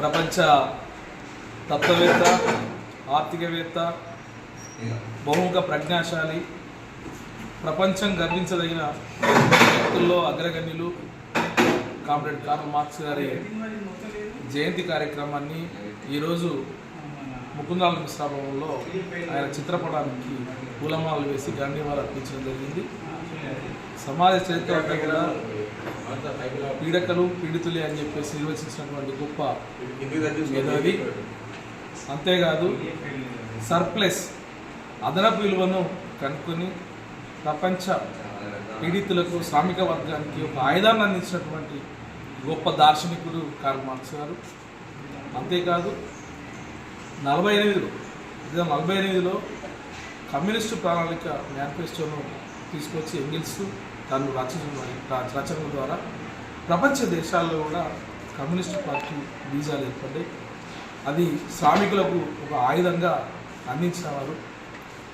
ప్రపంచ తత్వవేత్త ఆర్థికవేత్త బహుముఖ ప్రజ్ఞాశాలి ప్రపంచం గర్వించదగిన వ్యక్తుల్లో అగ్రగణ్యులు కామ్రేడ్ కార్ల్ మార్క్స్ గారి జయంతి కార్యక్రమాన్ని ఈరోజు ముకుందాల మిశ్రాభవన్లో ఆయన చిత్రపటానికి పూలమాలలు వేసి గాంధీమాల అర్పించడం జరిగింది. సమాజ చరిత్ర కూడా పీడకలు పీడితులే అని చెప్పేసి నిర్వచించినటువంటి గొప్ప మేధావి. అంతేకాదు సర్ప్లస్ అదనపు విలువను కనుక్కొని ప్రపంచ పీడితులకు శ్రామిక వర్గానికి ఒక ఆయుధాన్ని అందించినటువంటి గొప్ప దార్శనికుడు కార్ల్ మార్క్స్ గారు. అంతేకాదు నలభై ఎనిమిదిలో ఇది నలభై ఎనిమిదిలో కమ్యూనిస్టు ప్రణాళిక మేనిఫెస్టోను తీసుకొచ్చి ఎంగిల్స్ తను రచన రచనల ద్వారా ప్రపంచ దేశాల్లో కూడా కమ్యూనిస్ట్ పార్టీ బీజాలు ఏర్పడ్డాయి. అది శ్రామికులకు ఒక ఆయుధంగా అందించిన వారు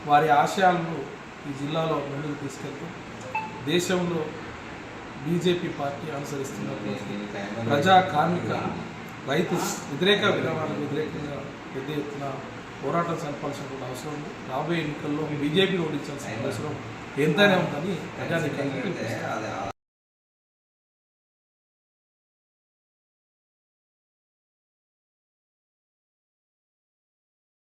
వారి ఆశయాలను ఈ జిల్లాలో ముందుకు తీసుకెళ్తూ దేశంలో బీజేపీ పార్టీ అనుసరిస్తున్న ప్రజా కార్మిక రైతు వ్యతిరేక విధానాలకు వ్యతిరేకంగా పెద్ద ఎత్తున పోరాటం జరపాల్సిన అవసరం ఉంది. రాబోయే ఎన్నికల్లో బీజేపీని ఓడించాల్సిన అవసరం ఎంతనే ఉంటుంది ప్రజానికానికి